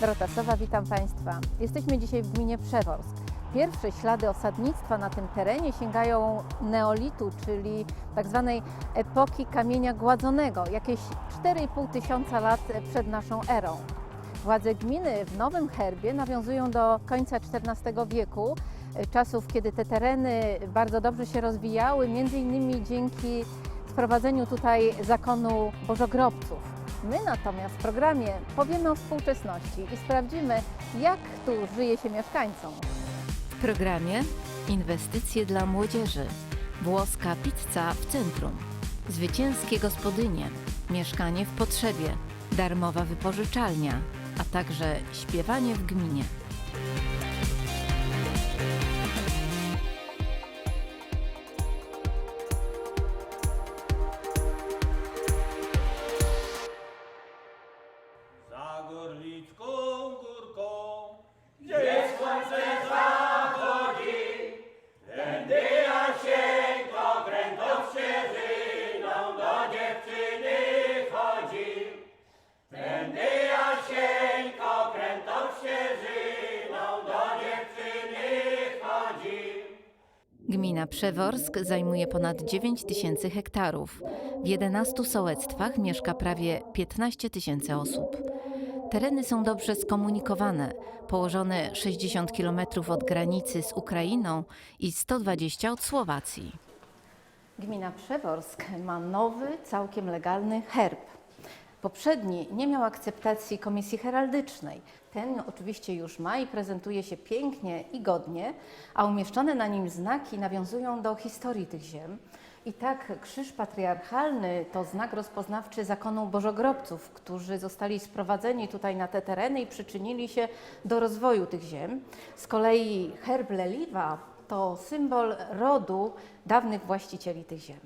Dorota Sowa, witam Państwa. Jesteśmy dzisiaj w gminie Przeworsk. Pierwsze ślady osadnictwa na tym terenie sięgają neolitu, czyli tak zwanej epoki kamienia gładzonego, jakieś 4,5 tysiąca lat przed naszą erą. Władze gminy w nowym herbie nawiązują do końca XIV wieku, czasów, kiedy te tereny bardzo dobrze się rozwijały, między innymi dzięki wprowadzeniu tutaj zakonu bożogrobców. My natomiast w programie powiemy o współczesności i sprawdzimy, jak tu żyje się mieszkańcom. W programie Inwestycje dla młodzieży, włoska pizza w centrum, zwycięskie gospodynie, mieszkanie w potrzebie, darmowa wypożyczalnia, a także śpiewanie w gminie. Przeworsk zajmuje ponad 9 tysięcy hektarów. W 11 sołectwach mieszka prawie 15 tysięcy osób. Tereny są dobrze skomunikowane, położone 60 km od granicy z Ukrainą i 120 od Słowacji. Gmina Przeworsk ma nowy, całkiem legalny herb. Poprzedni nie miał akceptacji Komisji Heraldycznej. Ten oczywiście już ma i prezentuje się pięknie i godnie, a umieszczone na nim znaki nawiązują do historii tych ziem. I tak krzyż patriarchalny to znak rozpoznawczy zakonu bożogrobców, którzy zostali sprowadzeni tutaj na te tereny i przyczynili się do rozwoju tych ziem. Z kolei herb Leliwa to symbol rodu dawnych właścicieli tych ziem.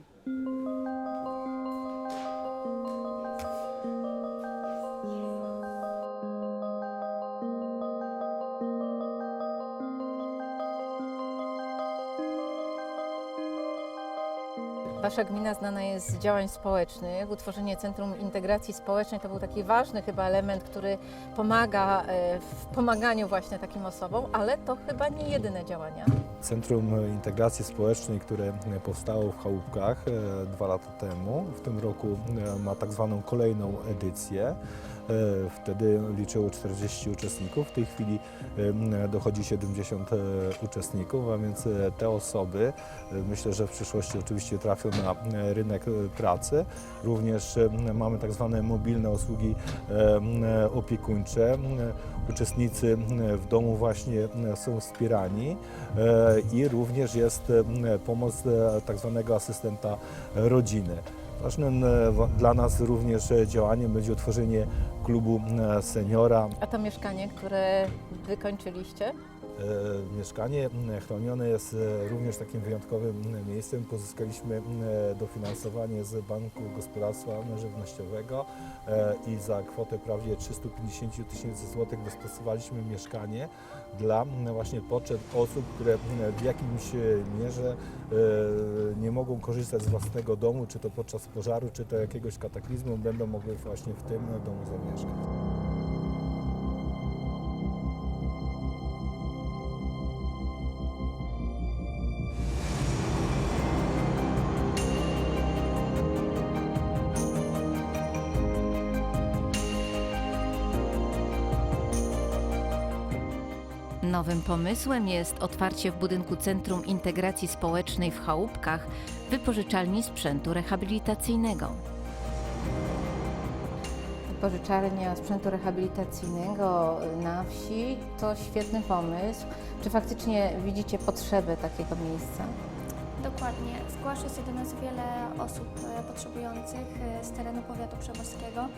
Wasza gmina znana jest z działań społecznych. Utworzenie Centrum Integracji Społecznej to był taki ważny chyba element, który pomaga e, w pomaganiu właśnie takim osobom, ale to chyba nie jedyne działania. Centrum Integracji Społecznej, które powstało w Chałupkach e, dwa lata temu, w tym roku e, ma tak zwaną kolejną edycję. E, Wtedy liczyło 40 uczestników, w tej chwili dochodzi 70 e, uczestników, a więc te osoby myślę, że w przyszłości oczywiście trafią na rynek pracy. Również mamy tak zwane mobilne usługi opiekuńcze. Uczestnicy w domu właśnie są wspierani i również jest e, pomoc e, tak zwanego asystenta rodziny. Ważnym e, dla nas również działaniem będzie utworzenie klubu seniora. A to mieszkanie, które wykończyliście? E, Mieszkanie chronione jest e, również takim wyjątkowym miejscem. Pozyskaliśmy m, dofinansowanie z Banku Gospodarstwa Żywnościowego e, i za kwotę prawie 350 tysięcy złotych dostosowaliśmy mieszkanie dla właśnie potrzeb osób, które w jakimś e, mierze e, nie mogą korzystać z własnego domu, czy to podczas pożaru, czy to jakiegoś kataklizmu, będą mogły właśnie w tym domu zamieszkać. Nowym pomysłem jest otwarcie w budynku Centrum Integracji Społecznej w Chałupkach wypożyczalni sprzętu rehabilitacyjnego. Wypożyczalnia sprzętu rehabilitacyjnego na wsi to świetny pomysł. Czy faktycznie widzicie potrzebę takiego miejsca? Dokładnie. Zgłasza się do nas wiele osób e, potrzebujących e, z terenu powiatu przeworskiego.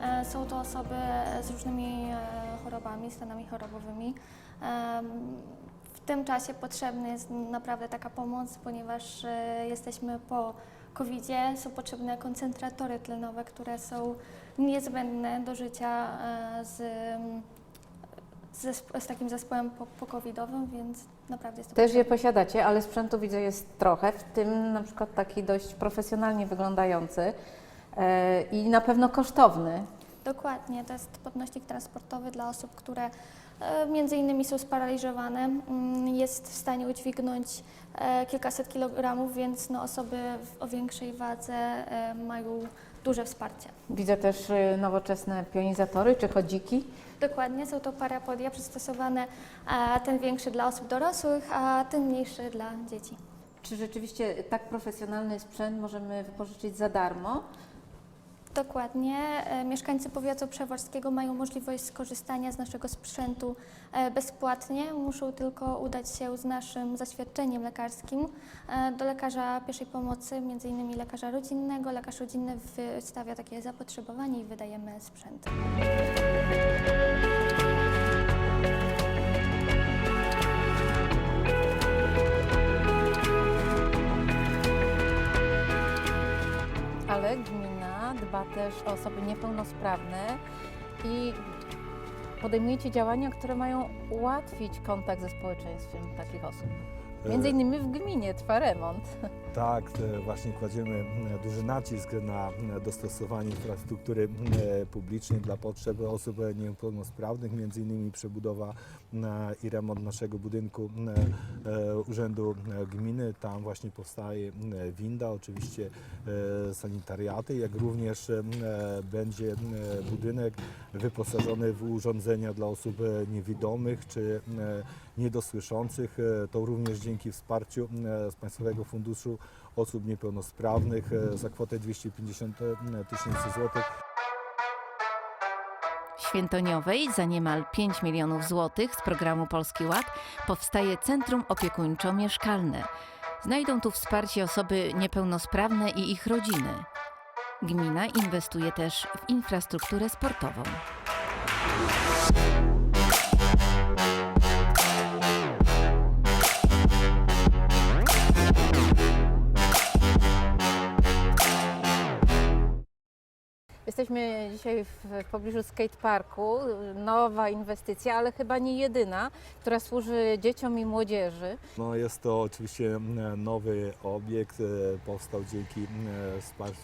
E, Są to osoby z różnymi chorobami, stanami chorobowymi. W tym czasie potrzebna jest naprawdę taka pomoc, ponieważ e, jesteśmy po COVID-zie, są potrzebne koncentratory tlenowe, które są niezbędne do życia e, z, z, takim zespołem po- po-covidowym, więc naprawdę jest to Też je potrzebne. posiadacie, ale sprzętu widzę jest trochę, w tym na przykład taki dość profesjonalnie wyglądający e, i na pewno kosztowny. Dokładnie, to jest podnośnik transportowy dla osób, które między innymi są sparaliżowane. Mm, Jest w stanie udźwignąć e, kilkaset kilogramów, więc no, osoby o większej wadze e, mają duże wsparcie. Widzę też nowoczesne pionizatory czy chodziki. Dokładnie, są to parapodia przystosowane, ten większy dla osób dorosłych, a ten mniejszy dla dzieci. Czy rzeczywiście tak profesjonalny sprzęt możemy wypożyczyć za darmo? Dokładnie. E, Mieszkańcy powiatu przeworskiego mają możliwość skorzystania z naszego sprzętu e, bezpłatnie. Muszą tylko udać się z naszym zaświadczeniem lekarskim e, do lekarza pierwszej pomocy, innymi lekarza rodzinnego. Lekarz rodzinny wystawia takie zapotrzebowanie i wydajemy sprzęt. Ale dba też o osoby niepełnosprawne i podejmujecie działania, które mają ułatwić kontakt ze społeczeństwem takich osób. Między innymi w gminie trwa remont. Tak, e, właśnie kładziemy e, duży nacisk na e, dostosowanie infrastruktury publicznej dla potrzeb osób niepełnosprawnych, między innymi przebudowa i remont naszego budynku Urzędu Gminy. Tam właśnie powstaje winda, oczywiście sanitariaty, jak również będzie budynek wyposażony w urządzenia dla osób niewidomych czy niedosłyszących. E, To również dzięki wsparciu e, z Państwowego Funduszu Osób Niepełnosprawnych e, za kwotę 250 tysięcy złotych. Świętoniowej za niemal 5 milionów złotych z programu Polski Ład powstaje Centrum Opiekuńczo-Mieszkalne. Znajdą tu wsparcie osoby niepełnosprawne i ich rodziny. Gmina inwestuje też w infrastrukturę sportową. Jesteśmy dzisiaj w, w pobliżu skateparku. Nowa inwestycja, ale chyba nie jedyna, która służy dzieciom i młodzieży. No, jest to oczywiście nowy obiekt, e, powstał dzięki m, wsparci,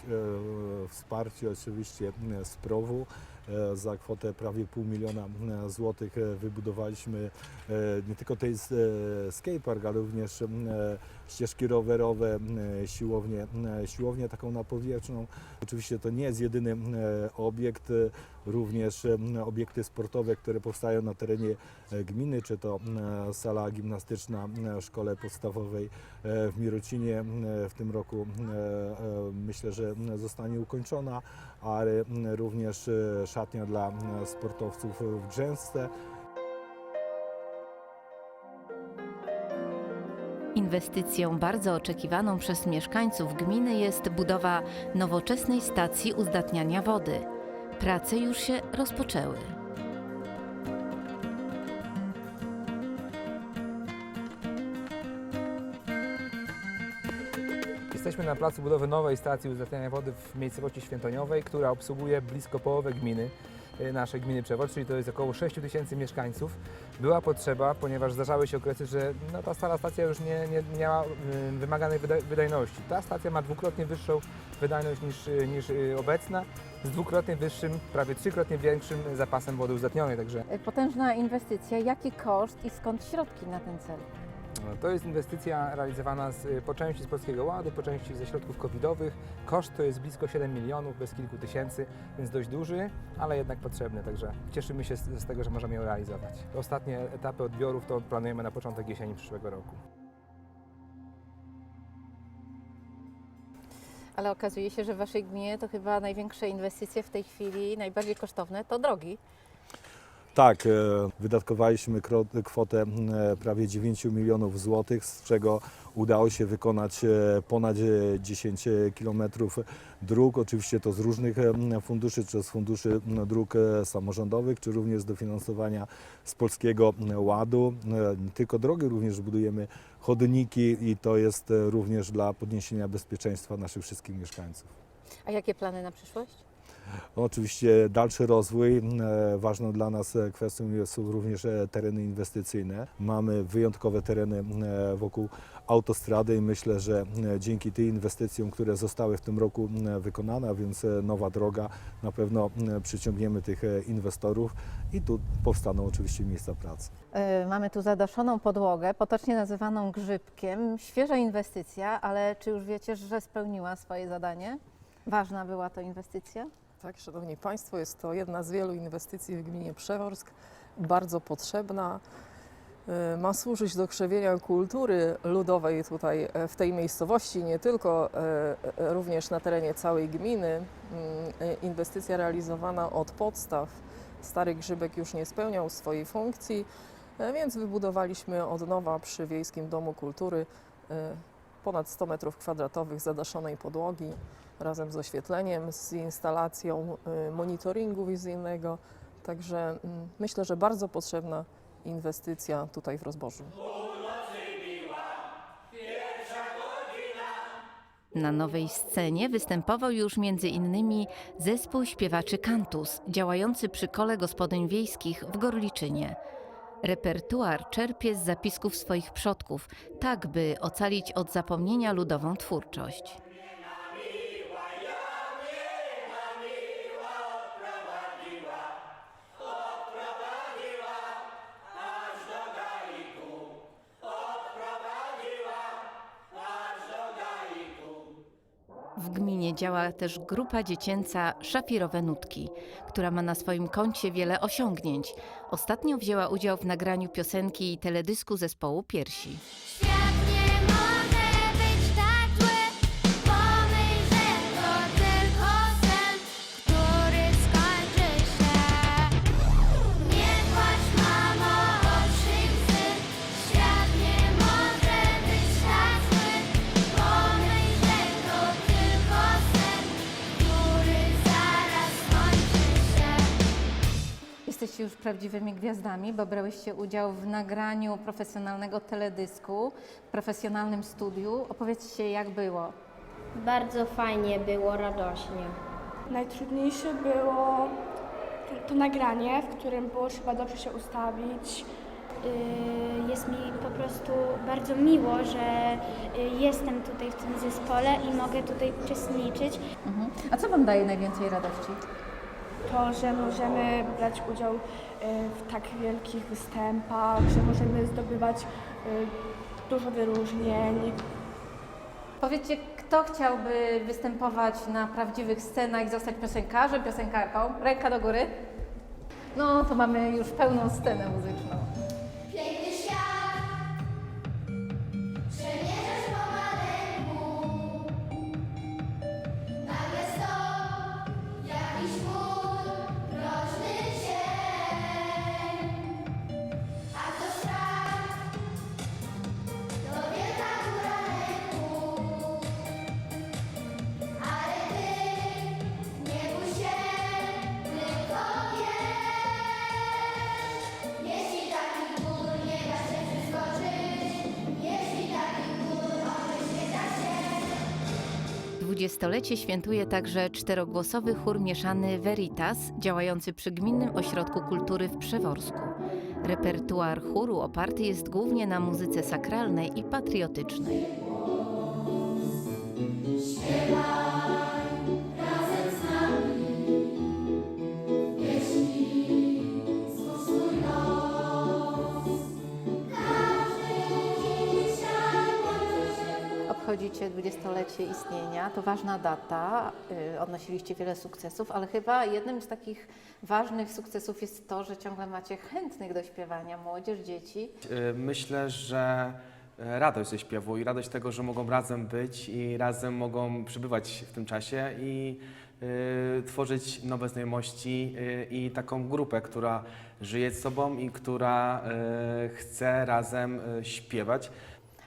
e, wsparciu oczywiście z PROW-u. E, Za kwotę prawie pół miliona m, złotych e, wybudowaliśmy e, nie tylko ten e, skatepark, ale również e, ścieżki rowerowe, siłownię, siłownię taką napowietrzną. Oczywiście to nie jest jedyny obiekt, e, również obiekty sportowe, które powstają na terenie e, gminy, czy to m, sala gimnastyczna w szkole podstawowej e, w Mirocinie w tym roku e, myślę, że zostanie ukończona, ale również e, szatnia dla sportowców w Drzęsce. Inwestycją bardzo oczekiwaną przez mieszkańców gminy jest budowa nowoczesnej stacji uzdatniania wody. Prace już się rozpoczęły. Jesteśmy na placu budowy nowej stacji uzdatniania wody w miejscowości Świętoniowej, która obsługuje blisko połowę gminy, naszej gminy Przewodz, czyli to jest około 6 tysięcy mieszkańców. Była potrzeba, ponieważ zdarzały się okresy, że no, ta stara stacja już nie, nie miała y, wymaganej wyda- wydajności. Ta stacja ma dwukrotnie wyższą wydajność niż, y, niż obecna, z dwukrotnie wyższym, prawie trzykrotnie większym zapasem wody uzdatnionej, także Potężna inwestycja. Jaki koszt i skąd środki na ten cel? To jest inwestycja realizowana z, po części z Polskiego Ładu, po części ze środków covidowych. Koszt to jest blisko 7 milionów, bez kilku tysięcy, więc dość duży, ale jednak potrzebny, także cieszymy się z, z tego, że możemy ją realizować. Ostatnie etapy odbiorów to planujemy na początek jesieni przyszłego roku. Ale okazuje się, że w Waszej gminie to chyba największe inwestycje w tej chwili, najbardziej kosztowne, to drogi. Tak, e, wydatkowaliśmy kwotę m, prawie 9 milionów złotych, z czego udało się wykonać e, ponad e, 10 kilometrów dróg. Oczywiście to z różnych funduszy, czy z funduszy dróg e, samorządowych, czy również z dofinansowania z Polskiego Ładu. E, tylko drogi, również budujemy chodniki i to jest e, również dla podniesienia bezpieczeństwa naszych wszystkich mieszkańców. A jakie plany na przyszłość? Oczywiście dalszy rozwój. E, Ważną dla nas e, kwestią są również e, tereny inwestycyjne. Mamy wyjątkowe tereny wokół autostrady i myślę, że dzięki tym inwestycjom, które zostały w tym roku wykonane, a więc nowa droga, na pewno przyciągniemy tych inwestorów i tu powstaną oczywiście miejsca pracy. Mamy tu zadaszoną podłogę, potocznie nazywaną grzybkiem. Świeża inwestycja, ale czy już wiecie, że spełniła swoje zadanie? Ważna była to inwestycja? Tak, Szanowni Państwo, jest to jedna z wielu inwestycji w gminie Przeworsk, bardzo potrzebna. Y, Ma służyć do krzewienia kultury ludowej tutaj e, w tej miejscowości, nie tylko, e, e, również na terenie całej gminy. Mm, e, Inwestycja realizowana od podstaw. Stary grzybek już nie spełniał swojej funkcji, e, więc wybudowaliśmy od nowa przy Wiejskim Domu Kultury e, ponad 100 metrów kwadratowych zadaszonej podłogi razem z oświetleniem, z instalacją y, monitoringu wizyjnego. Także mm, myślę, że bardzo potrzebna inwestycja tutaj w rozbożu. Na nowej scenie występował już innymi zespół śpiewaczy Kantus, działający przy kole gospodyń wiejskich w Gorliczynie. Repertuar czerpie z zapisków swoich przodków, tak by ocalić od zapomnienia ludową twórczość. W gminie działa też grupa dziecięca Szafirowe Nutki, która ma na swoim koncie wiele osiągnięć. Ostatnio wzięła udział w nagraniu piosenki i teledysku zespołu Piersi. Jesteście już prawdziwymi gwiazdami, bo brałyście udział w nagraniu profesjonalnego teledysku, w profesjonalnym studiu. Opowiedzcie, jak było. Bardzo fajnie było, radośnie. Najtrudniejsze było to, to nagranie, w którym było trzeba dobrze się ustawić. Y, Jest mi po prostu bardzo miło, że y, jestem tutaj w tym zespole i mogę tutaj uczestniczyć. Mhm. A co Wam daje najwięcej radości? To, że możemy brać udział y, w tak wielkich występach, że możemy zdobywać y, dużo wyróżnień. Powiedzcie, kto chciałby występować na prawdziwych scenach i zostać piosenkarzem, piosenkarką? Ręka do góry. No, to mamy już pełną scenę muzyczną. 30-lecie świętuje także czterogłosowy chór mieszany Veritas, działający przy Gminnym Ośrodku Kultury w Przeworsku. Repertuar chóru oparty jest głównie na muzyce sakralnej i patriotycznej. Obchodzicie dwudziestolecie istnienia, to ważna data, y, odnosiliście wiele sukcesów, ale chyba jednym z takich ważnych sukcesów jest to, że ciągle macie chętnych do śpiewania, młodzież, dzieci. Y, Myślę, że e, radość ze śpiewu i radość tego, że mogą razem być i razem mogą przebywać w tym czasie i y, tworzyć nowe znajomości y, i taką grupę, która żyje z sobą i która y, chce razem y, śpiewać.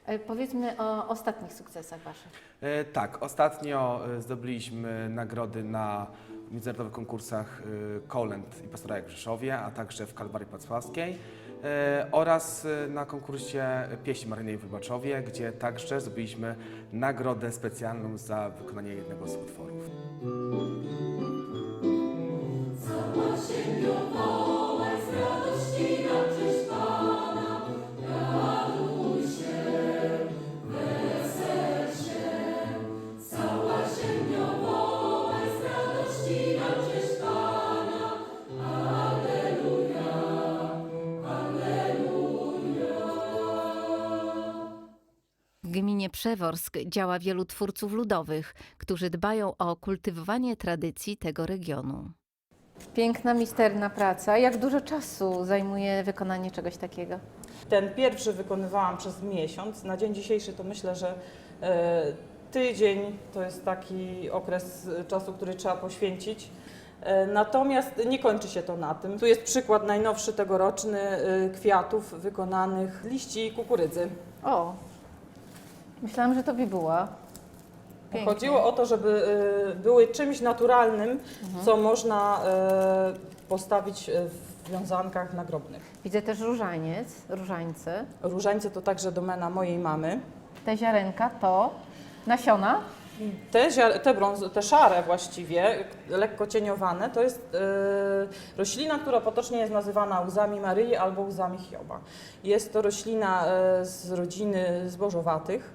E, Powiedzmy o ostatnich sukcesach Waszych. E, Tak, ostatnio e, zdobyliśmy nagrody na międzynarodowych konkursach Kolęd i Pastorałek w Rzeszowie, a także w Kalwarii Wrocławskiej e, oraz na konkursie pieśni maryjnej w Wybaczowie, gdzie także zdobyliśmy nagrodę specjalną za wykonanie jednego z utworów. Przeworsk działa wielu twórców ludowych, którzy dbają o kultywowanie tradycji tego regionu. Piękna, misterna praca. Jak dużo czasu zajmuje wykonanie czegoś takiego? Ten pierwszy wykonywałam przez miesiąc. Na dzień dzisiejszy to myślę, że e, tydzień to jest taki okres e, czasu, który trzeba poświęcić. E, Natomiast nie kończy się to na tym. Tu jest przykład najnowszy tegoroczny e, kwiatów wykonanych liści kukurydzy. O, myślałam, że to bibuła. Pięknie. Chodziło o to, żeby e, były czymś naturalnym, co można e, postawić e, w wiązankach nagrobnych. Widzę też różaniec, różańce. Różańce to także domena mojej mamy. Te ziarenka to nasiona. Te, te, brąz, te szare właściwie, lekko cieniowane, to jest e, roślina, która potocznie jest nazywana łzami Maryi albo łzami Hioba. Jest to roślina e, z rodziny zbożowatych,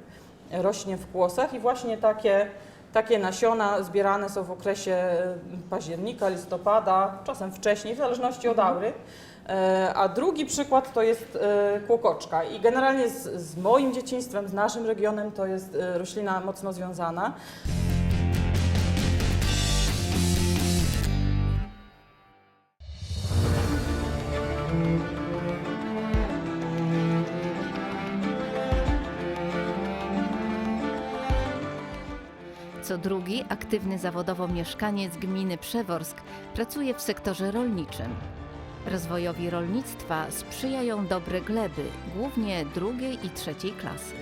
rośnie w kłosach i właśnie takie, takie nasiona zbierane są w okresie e, października, listopada, czasem wcześniej, w zależności od aury. E, A drugi przykład to jest e, kłokoczka i generalnie z, z moim dzieciństwem, z naszym regionem to jest e, roślina mocno związana. Co drugi aktywny zawodowo mieszkaniec gminy Przeworsk pracuje w sektorze rolniczym. Rozwojowi rolnictwa sprzyjają dobre gleby, głównie drugiej i trzeciej klasy.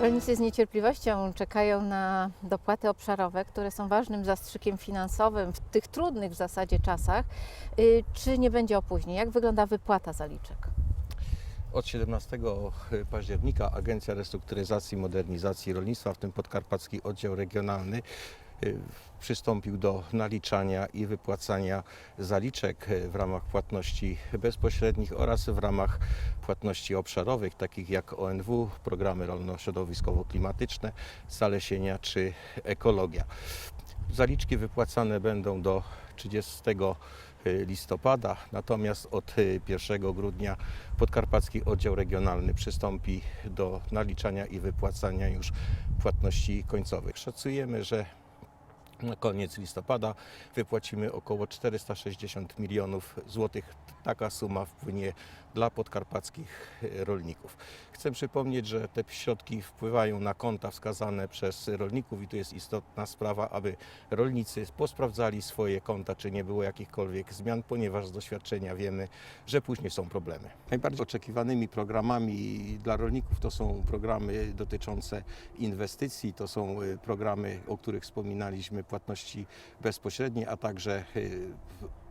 Rolnicy z niecierpliwością czekają na dopłaty obszarowe, które są ważnym zastrzykiem finansowym w tych trudnych w zasadzie czasach. Y, Czy nie będzie opóźnień? Jak wygląda wypłata zaliczek? Od 17 października Agencja Restrukturyzacji i Modernizacji Rolnictwa, w tym Podkarpacki Oddział Regionalny, przystąpił do naliczania i wypłacania zaliczek y, w ramach płatności bezpośrednich oraz w ramach płatności obszarowych, takich jak ONW, programy rolno-środowiskowo-klimatyczne, zalesienia czy ekologia. Zaliczki wypłacane będą do 30 listopada, natomiast od y, 1 grudnia Podkarpacki Oddział Regionalny przystąpi do naliczania i wypłacania już płatności końcowych. Szacujemy, że na koniec listopada wypłacimy około 460 milionów złotych. Taka suma wpłynie dla podkarpackich rolników. Chcę przypomnieć, że te środki wpływają na konta wskazane przez rolników i to jest istotna sprawa, aby rolnicy posprawdzali swoje konta, czy nie było jakichkolwiek zmian, ponieważ z doświadczenia wiemy, że później są problemy. Najbardziej oczekiwanymi programami dla rolników to są programy dotyczące inwestycji, to są y, programy, o których wspominaliśmy, płatności bezpośrednie, a także y,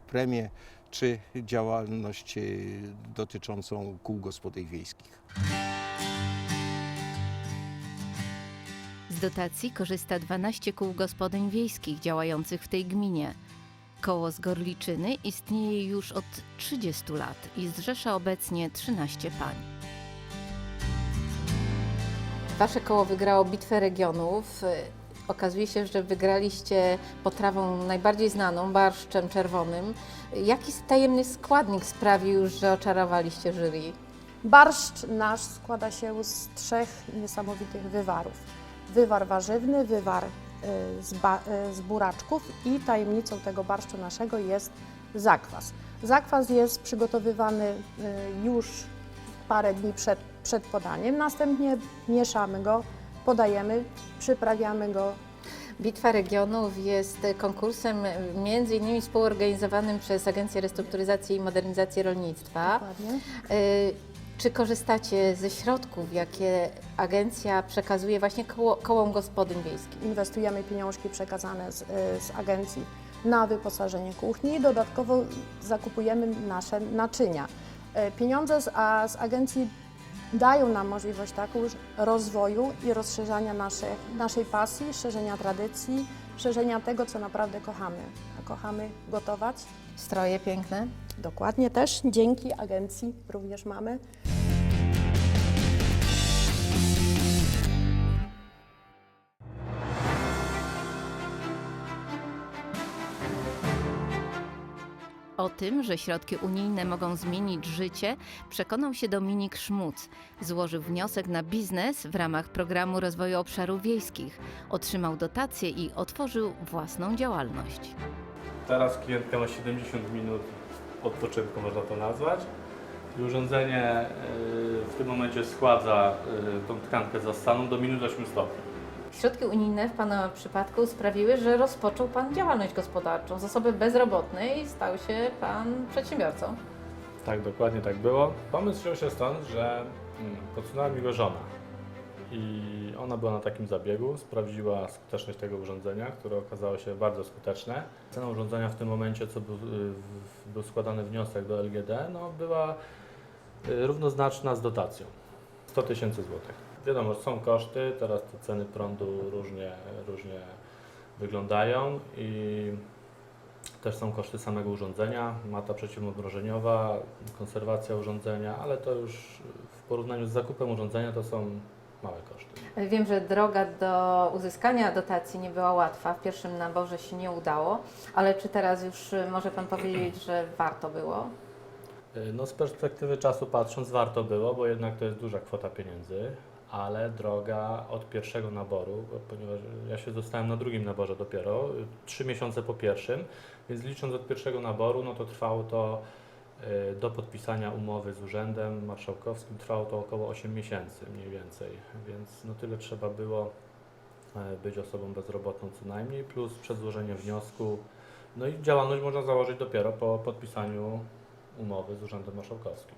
premie czy działalność y, dotyczącą kół gospodyń wiejskich. Z dotacji korzysta 12 kół gospodyń wiejskich działających w tej gminie. Koło z Gorliczyny istnieje już od 30 lat i zrzesza obecnie 13 pań. Wasze koło wygrało Bitwę Regionów. Okazuje się, że wygraliście potrawą najbardziej znaną, barszczem czerwonym. Jaki tajemny składnik sprawił, że oczarowaliście jury? Barszcz nasz składa się z trzech niesamowitych wywarów. Wywar warzywny, wywar y, z, ba, y, z buraczków i tajemnicą tego barszczu naszego jest zakwas. Zakwas jest przygotowywany y, już parę dni przed, przed podaniem, następnie mieszamy go, podajemy, przyprawiamy go Bitwa Regionów jest konkursem między innymi współorganizowanym przez Agencję Restrukturyzacji i Modernizacji Rolnictwa. Dokładnie. Y, Czy korzystacie ze środków, jakie agencja przekazuje właśnie koło, kołom gospodyń wiejskich? inwestujemy pieniążki przekazane z, y, z agencji na wyposażenie kuchni i dodatkowo zakupujemy nasze naczynia. Y, Pieniądze z, a z agencji dają nam możliwość taką rozwoju i rozszerzania naszych, naszej pasji, szerzenia tradycji, szerzenia tego, co naprawdę kochamy. A kochamy gotować. Stroje piękne. Dokładnie też dzięki agencji również mamy tym, że środki unijne mogą zmienić życie, przekonał się Dominik Szmuc. Złożył wniosek na biznes w ramach programu rozwoju obszarów wiejskich. Otrzymał dotacje i otworzył własną działalność. Teraz klientka ma 70 minut odpoczynku, można to nazwać. I urządzenie y, w tym momencie schładza y, tą tkankę zastaną do minus 8 stopni. Środki unijne w Pana przypadku sprawiły, że rozpoczął Pan działalność gospodarczą. Z osoby bezrobotnej stał się Pan przedsiębiorcą. Tak, dokładnie tak było. Pomysł wziął się stąd, że mm, podsunęła mi go żona. I ona była na takim zabiegu, sprawdziła skuteczność tego urządzenia, które okazało się bardzo skuteczne. Cena urządzenia w tym momencie, co był, y, był składany wniosek do LGD, no, była y, równoznaczna z dotacją. 100 tysięcy złotych. Wiadomo, są koszty, teraz te ceny prądu różnie, różnie wyglądają i też są koszty samego urządzenia, mata przeciwmrożeniowa, konserwacja urządzenia, ale to już w porównaniu z zakupem urządzenia to są małe koszty. Wiem, że droga do uzyskania dotacji nie była łatwa. W pierwszym naborze się nie udało, ale czy teraz już y, może Pan powiedzieć, że warto było? Y, No z perspektywy czasu patrząc warto było, bo jednak to jest duża kwota pieniędzy, ale droga od pierwszego naboru, bo ponieważ ja się zostałem na drugim naborze dopiero, trzy miesiące po pierwszym, więc licząc od pierwszego naboru, no to trwało to y, do podpisania umowy z Urzędem Marszałkowskim trwało to około 8 miesięcy mniej więcej, więc no tyle trzeba było e, być osobą bezrobotną co najmniej, plus przed złożeniem wniosku, no i działalność można założyć dopiero po podpisaniu umowy z Urzędem Marszałkowskim.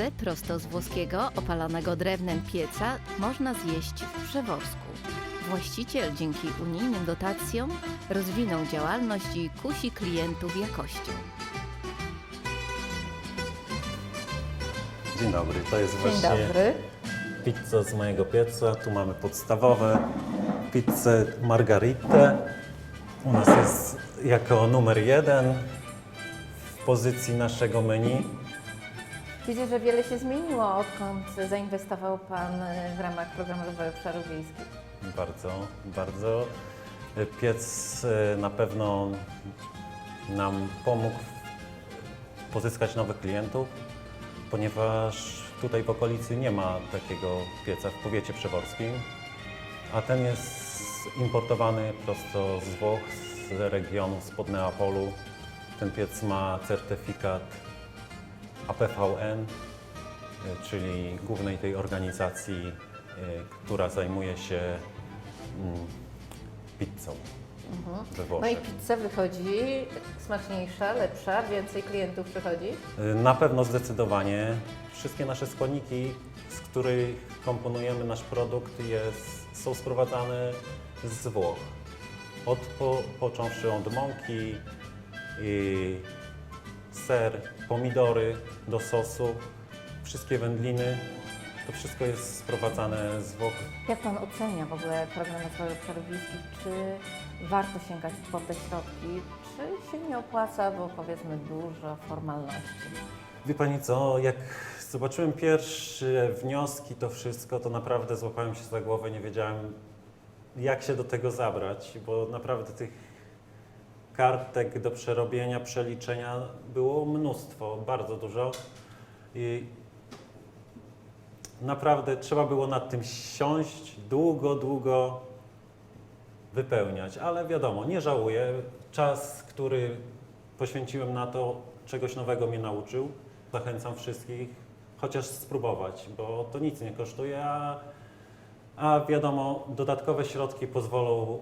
Pizzę prosto z włoskiego, opalanego drewnem pieca można zjeść w Przeworsku. Właściciel dzięki unijnym dotacjom rozwinął działalność i kusi klientów jakością. Dzień dobry, to jest Dzień właśnie dobry. pizza z mojego pieca. Tu mamy podstawowe pizzę margaritę. U nas jest jako numer jeden w pozycji naszego menu. Widzę, że wiele się zmieniło, odkąd zainwestował Pan y, w ramach Programu Rozwoju Obszarów Wiejskich. Bardzo, bardzo. Piec e, na pewno nam pomógł pozyskać nowych klientów, ponieważ tutaj w okolicy nie ma takiego pieca w powiecie przeworskim, a ten jest importowany prosto z Włoch, z regionu, spod Neapolu. Ten piec ma certyfikat APVN, e, czyli głównej tej organizacji, e, która zajmuje się mm, pizzą we No i pizza wychodzi smaczniejsza, lepsza, więcej klientów przychodzi. Y, Na pewno zdecydowanie. Wszystkie nasze składniki, z których komponujemy nasz produkt, jest, są sprowadzane z Włoch. Od, po, począwszy od mąki, i ser, pomidory do sosu, wszystkie wędliny, to wszystko jest sprowadzane z Włoch. Jak Pan ocenia w ogóle program rozwoju obszarów wiejskich? Czy warto sięgać po te środki? Czy się nie opłaca, bo powiedzmy dużo formalności? Wie Pani co, jak zobaczyłem pierwsze wnioski, to wszystko, to naprawdę złapałem się za głowę, nie wiedziałem jak się do tego zabrać, bo naprawdę tych kartek do przerobienia, przeliczenia było mnóstwo, bardzo dużo i naprawdę trzeba było nad tym siąść, długo, długo wypełniać, ale wiadomo, nie żałuję. Czas, który poświęciłem na to, czegoś nowego mnie nauczył. Zachęcam wszystkich chociaż spróbować, bo to nic nie kosztuje, a, a wiadomo, dodatkowe środki pozwolą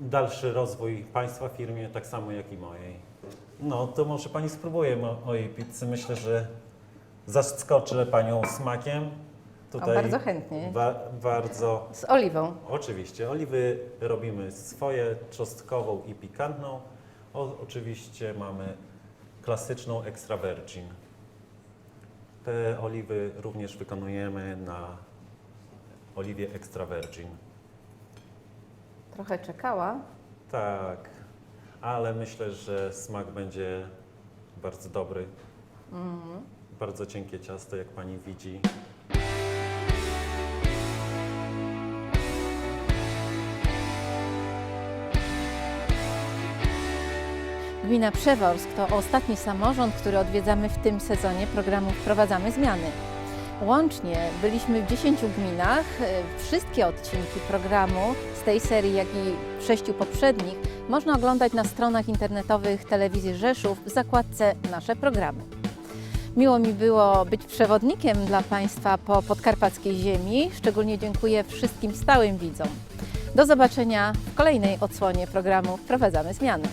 dalszy rozwój Państwa firmie, tak samo jak i mojej. No to może Pani spróbuje mo- mojej pizzy. Myślę, że zaskoczę Panią smakiem. bardzo chętnie. Ba- bardzo Z oliwą. Oczywiście. Oliwy robimy swoje, czosnkową i pikantną. O, oczywiście mamy klasyczną extra virgin. Te oliwy również wykonujemy na oliwie extra virgin. Trochę czekała. Tak, ale myślę, że smak będzie bardzo dobry. Bardzo cienkie ciasto, jak pani widzi. Gmina Przeworsk to ostatni samorząd, który odwiedzamy w tym sezonie programu Wprowadzamy Zmiany. Łącznie byliśmy w 10 gminach. Wszystkie odcinki programu z tej serii, jak i sześciu poprzednich można oglądać na stronach internetowych Telewizji Rzeszów w zakładce Nasze programy. Miło mi było być przewodnikiem dla Państwa po podkarpackiej ziemi. Szczególnie dziękuję wszystkim stałym widzom. Do zobaczenia w kolejnej odsłonie programu Wprowadzamy Zmiany.